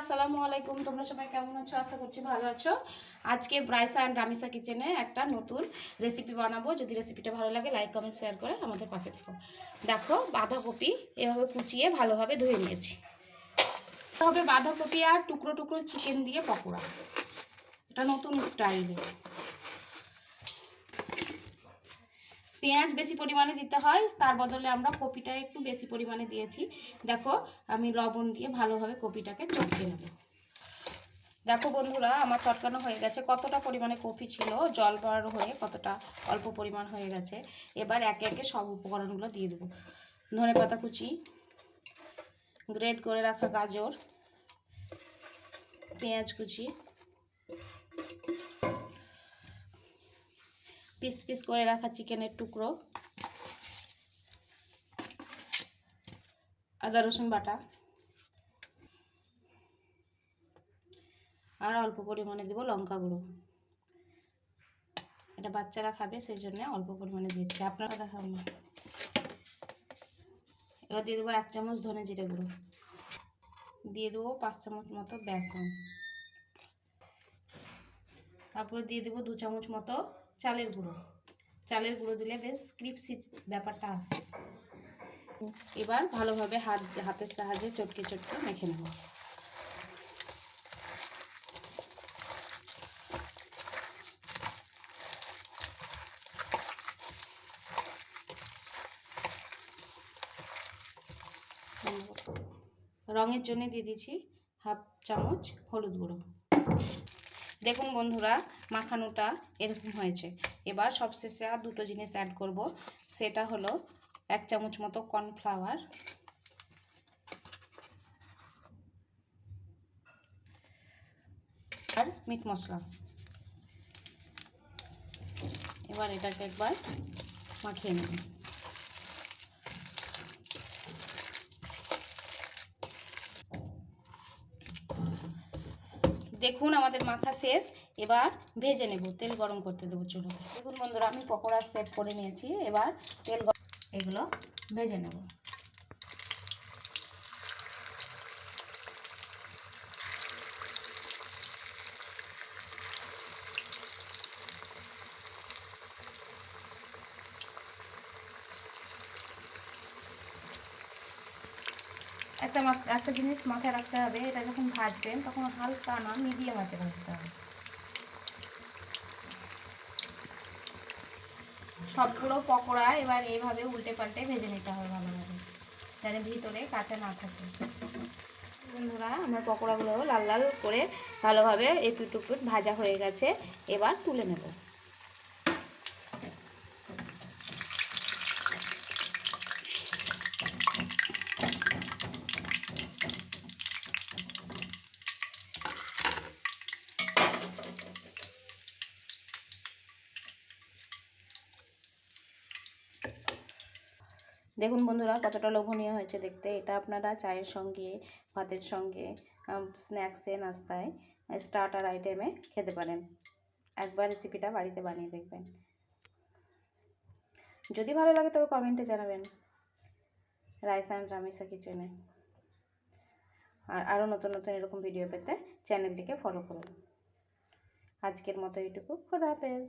আসসালামু আলাইকুম, তোমরা সবাই কেমন আছো? আশা করছি ভালো আছো। আজকে ব্রাইসা অ্যান্ড রামিসা কিচেনে একটা নতুন রেসিপি বানাবো। যদি রেসিপিটা ভালো লাগে লাইক কমেন্ট শেয়ার করে আমাদের পাশে থেকো। দেখো, বাঁধাকপি এভাবে কুচিয়ে ভালোভাবে ধুয়ে নিয়েছি। হবে বাঁধাকপি আর টুকরো টুকরো চিকেন দিয়ে পকোড়া। এটা নতুন স্টাইলে পেঁয়াজ বেশি পরিমাণে দিতে হয়, তার বদলে আমরা কপিটা একটু বেশি পরিমাণে দিয়েছি। দেখো, আমি লবণ দিয়ে ভালোভাবে কপিটাকে চটকে নেব। দেখো বন্ধুরা, আমার চটকানো হয়ে গেছে। কতটা পরিমাণে কপি ছিল, জল বার হয়ে কতটা অল্প পরিমাণ হয়ে গেছে, এবার একে একে সব উপকরণগুলো দিয়ে দেবো। ধনে পাতা কুচি গ্রেড করে রাখা গাজর, পেঁয়াজ কুচি পিস পিস করে রাখা চিকেনের টুকরো। আদা, রসুন বাটা। আর অল্প পরিমাণে দেবো লঙ্কা গুঁড়ো। এটা বাচ্চারা খাবে, সেই জন্য অল্প পরিমাণে দিয়েছি। আপনারা দেখান না। এবার দিয়ে দেবো এক চামচ ধনে জিরে গুঁড়ো। দিয়ে দেবো পাঁচ চামচ মতো বেসন। তারপরে দিয়ে দেবো দু চামচ মতো চালের গুঁড়ো। চালের গুঁড়ো দিলে বেশ ক্রিপসি ব্যাপারটা আসে। এবার ভালোভাবে হাত, হাতের সাহায্যে চটকে চটকে মেখে নেব। রঙের জন্য দিয়ে দিচ্ছি হাফ চামচ হলুদ গুঁড়ো। দেখুন বন্ধুরা, মাখানোটা এরকম হয়েছে। এবার সবশেষে আর দুটো জিনিস অ্যাড করব। সেটা হলো এক চামচ মতো কর্নফ্লাওয়ার আর মিট মশলা। এবার এটাকে একবার মাখিয়ে নেব। দেখুন আমাদের মাখা শেষ, এবার ভেজে নেব, তেল গরম করতে দেবো চলুন দেখুন বন্ধুরা, আমি পকোড়া সেভ করে নিয়েছি, এবার তেল এগুলো ভেজে নেব। একটা একটা জিনিস মাথায় রাখতে হবে, এটা যখন ভাজবেন তখন হালকা না মিডিয়াম আছে ভাজতে হবে। সবগুলো পকোড়া এবার এইভাবে উল্টে পাল্টে ভেজে নিতে হবে ভালোভাবে, যেন ভিতরে কাঁচা না থাকে। বন্ধুরা, আমার পকোড়াগুলো লাল লাল করে ভালোভাবে একটু টুকটুট ভাজা হয়ে গেছে, এবার তুলে নেব। দেখুন বন্ধুরা, কতটা লোভনীয় হয়েছে দেখতে। এটা আপনারা চায়ের সঙ্গে, ভাতের সঙ্গে স্ন্যাক্সে নাস্তায় স্টার্টার আইটেমে খেতে পারেন। একবার রেসিপিটা বাড়িতে বানিয়ে দেখবেন। যদি ভালো লাগে তবে কমেন্টে জানাবেন। রাইস অ্যান্ড রামিসা কিচেনে আর আরও নতুন নতুন এরকম ভিডিও পেতে চ্যানেলটিকে ফলো করুন। আজকের মতো এইটুকু। খোদা হাফেজ।